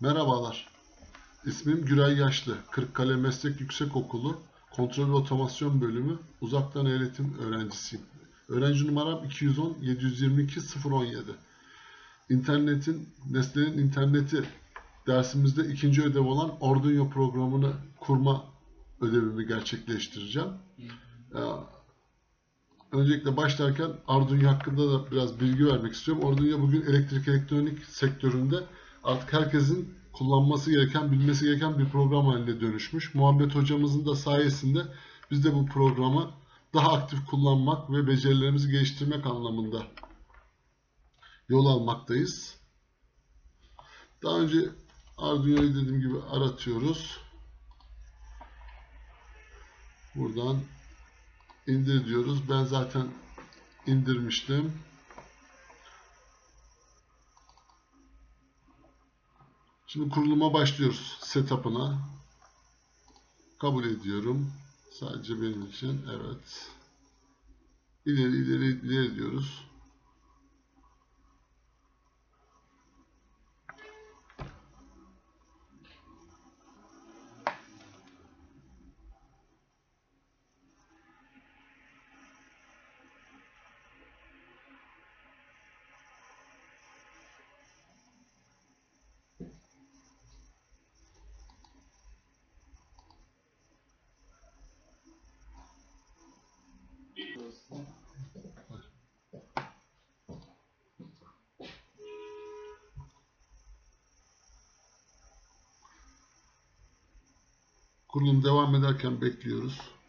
Merhabalar. İsmim Güray Yaşlı. Kırıkkale Meslek Yüksekokulu Kontrol ve Otomasyon Bölümü Uzaktan Eğitim öğrencisiyim. Öğrenci numaram 210 722 017. İnternetin, Nesne'nin interneti dersimizde ikinci ödev olan Arduino programını kurma ödevimi gerçekleştireceğim. Ee, Öncelikle başlarken Arduino hakkında da biraz bilgi vermek istiyorum. Arduino bugün elektrik elektronik sektöründe artık herkesin kullanması gereken, bilmesi gereken bir program haline dönüşmüş. Muhammed hocamızın da sayesinde biz de bu programı daha aktif kullanmak ve becerilerimizi geliştirmek anlamında yol almaktayız. Daha önce Arduino'yu dediğim gibi aratıyoruz. Buradan indir diyoruz. Ben zaten indirmiştim. Şimdi kuruluma başlıyoruz. Setup'ına. Kabul ediyorum. Sadece benim için. Evet. İleri ileri ileri diyoruz. Kurulum devam ederken bekliyoruz.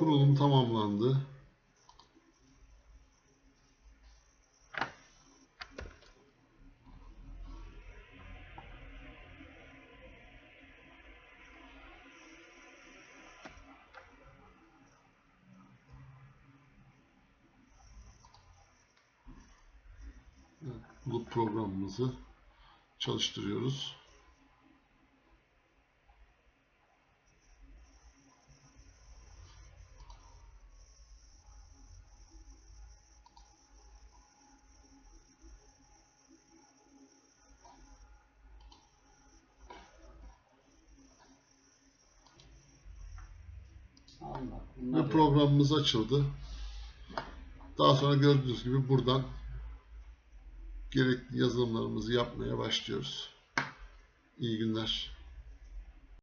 Kurulum tamamlandı. Bu programımızı çalıştırıyoruz. Allah, Ve programımız açıldı. Daha sonra gördüğünüz gibi buradan gerekli yazılımlarımızı yapmaya başlıyoruz. İyi günler.